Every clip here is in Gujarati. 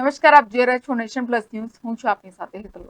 નમસ્કાર, આપ જોઈ રહ્યા છો નેશન પ્લસ ન્યૂઝ. હું છું આપની સાથે હેતલ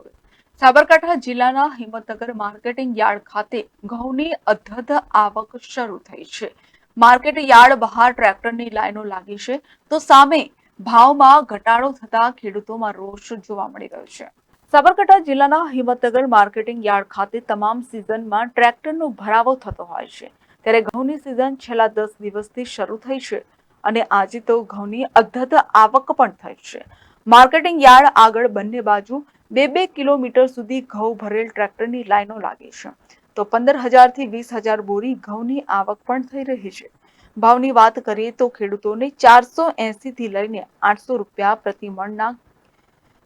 સાબરકાંઠા જિલ્લાના હિંમતનગર માર્કેટિંગ યાર્ડ ખાતે ઘઉંની અધધ આવક શરૂ થઈ છે. માર્કેટ યાર્ડ બહાર ટ્રેક્ટરની લાઈનો લાગી છે, તો સામે ભાવમાં ઘટાડો થતા ખેડૂતોમાં રોષ જોવા મળી રહ્યો છે. સાબરકાંઠા જિલ્લાના હિંમતનગર માર્કેટિંગ યાર્ડ ખાતે તમામ સિઝનમાં ટ્રેક્ટરનો ભરાવો થતો હોય છે. ત્યારે ઘઉંની સિઝન છેલ્લા દસ દિવસથી શરૂ થઈ છે. અને આજે તો ઘઉંની અધધ આવક પણ થઈ છે. માર્કેટિંગ યાર્ડ આગળ બંને બાજુ બે બે કિલોમીટર સુધી ઘઉં ભરેલ ટ્રેક્ટરની લાઈનો લાગી છે. તો પંદર હજારથી વીસ હજાર બોરી ઘઉંની આવક પણ થઈ રહી છે. ભાવની વાત કરીએ તો ખેડૂતોને ચારસો એસી થી લઈને આઠસો રૂપિયા પ્રતિ મણના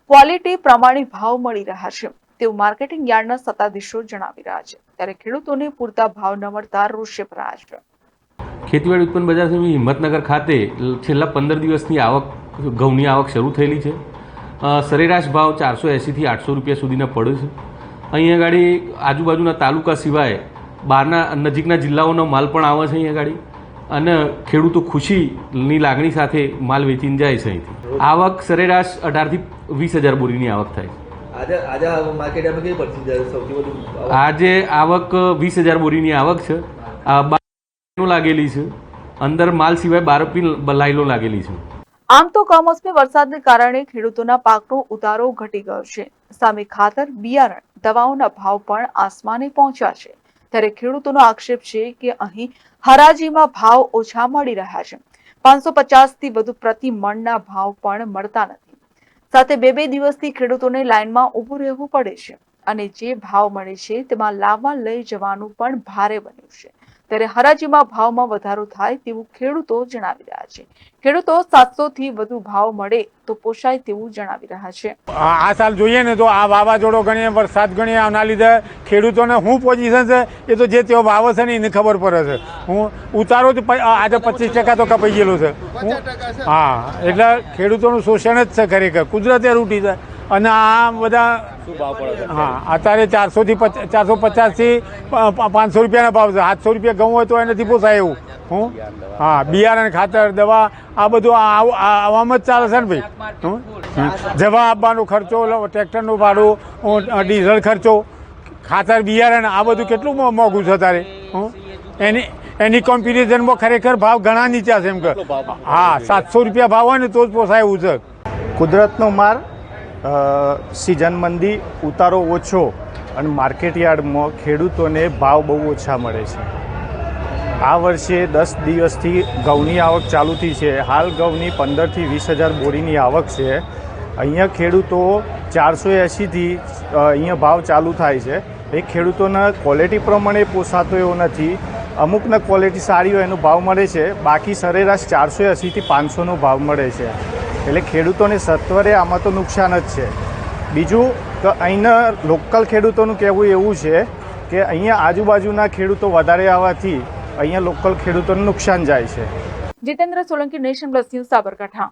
ક્વોલિટી પ્રમાણે ભાવ મળી રહ્યા છે. તેવું માર્કેટિંગ યાર્ડના સત્તાધીશો જણાવી રહ્યા છે. ત્યારે ખેડૂતોને પૂરતા ભાવ ન મળતા રોષે ભરાયા છે. ખેતીવાડી ઉત્પન્ન બજાર સમિતિ હિંમતનગર ખાતે છેલ્લા પંદર દિવસની આવક ઘઉંની આવક શરૂ થયેલી છે. સરેરાશ ભાવ ચારસો એંસીથી આઠસો રૂપિયા સુધીના પડે છે. અહીંયા ગાડી આજુબાજુના તાલુકા સિવાય બહારના નજીકના જિલ્લાઓનો માલ પણ આવે છે અહીંયા ગાડી અને ખેડૂતો ખુશીની લાગણી સાથે માલ વેચીને જાય છે અહીંથી. આવક સરેરાશ અઢારથી વીસ હજાર બોરીની આવક થાય છે. આજે આવક? વીસ હજાર બોરીની આવક છે. લાગેલી છે. અંદર માલ સિવાય બાર લાઈનો લાગેલી છે. આમ તો કમોસમી વરસાદને કારણે ખેડૂતોના પાકનો ઉતારો ઘટી ગયો છે. સામે ખાતર, બિયારણ દવાઓના ભાવ પણ આસમાને પહોંચ્યા છે. ત્યારે ખેડૂતોનો આક્ષેપ છે કે અહીં હરાજીમાં ભાવ ઓછા મળી રહ્યા છે. પાંચસો થી વધુ પ્રતિ મણના ભાવ પણ મળતા નથી. સાથે બે બે દિવસથી ખેડૂતોને લાઇનમાં ઊભું રહેવું પડે છે. અને જે ભાવ મળે છે તેમાં લાવવા લઈ જવાનું પણ ભારે બન્યું છે. ત્યારે હરાજીમાં ભાવમાં વધારો થાય તેવું ખેડૂતો જણાવી રહ્યા છે. ખેડૂતો સાતસો થી વધુ ભાવ મળે તો પોષાય તેવું જણાવી રહ્યા છે. આ સાલ જોઈએ ને તો આ વાવાઝોડો ગણીએ વરસાદ ગણીએ આના લીધે ખેડૂતોને શું પોઝિશન છે એ તો જે તેઓ ભાવ છે ને એને ખબર પડે છે. હું ઉતારો જ આજે પચીસ ટકા તો કપાઈ ગયેલો છે. હું- હા એટલે ખેડૂતોનું શોષણ જ છે ખરેખર. કુદરતે રૂટી છે. અને આ બધા હા અત્યારે ચારસોથી ચારસો પચાસથી પાંચસો રૂપિયાના ભાવ છે. સાતસો રૂપિયા ઘઉં હોય તો એનાથી પોસાય એવું. હું? હા બિયારણ ખાતર દવા આ બધું આવામાં જ ચાલે છે ને ભાઈ. જવા આપવાનો ખર્ચો લો, ટ્રેક્ટરનું ભાડું ડીઝલ ખર્ચો ખાતર બિયારણ આ બધું કેટલું મોંઘું છે તારે? હું? એની એની કોમ્પિટિશનમાં ખરેખર ભાવ ઘણા નીચા છે એમ કે. હા સાતસો રૂપિયા ભાવ હોય ને તો જ પોસાય એવું છે. કુદરતનો માર સિઝન મંદી ઉતારો ઓછો અને માર્કેટ યાર્ડમાં ખેડૂતોને ભાવ બહુ ઓછા મળે છે. આ વર્ષે દસ દિવસથી ઘઉંની આવક ચાલુ થઈ છે. હાલ ઘઉંની પંદરથી વીસ હજાર બોરીની આવક છે. અહીંયા ખેડૂતો ચારસો એંશીથી અહીંયા ભાવ ચાલુ થાય છે. એ ખેડૂતોના ક્વોલિટી પ્રમાણે પોસાતો એવો નથી. અમુકને ક્વોલિટી સારી હોય એનો ભાવ મળે છે. બાકી સરેરાશ ચારસો એંશીથી પાંચસોનો ભાવ મળે છે. એટલે ખેડૂતોને સત્વરે આમાં તો નુકસાન જ છે. બીજું કે અહીંના લોકલ ખેડૂતોનું કહેવું એવું છે કે અહીંયા આજુબાજુના ખેડૂતો વધારે આવવાથી અહીંયા લોકલ ખેડૂતોને નુકસાન જાય છે. Jitendra Solanki nation plus news Sabarkantha.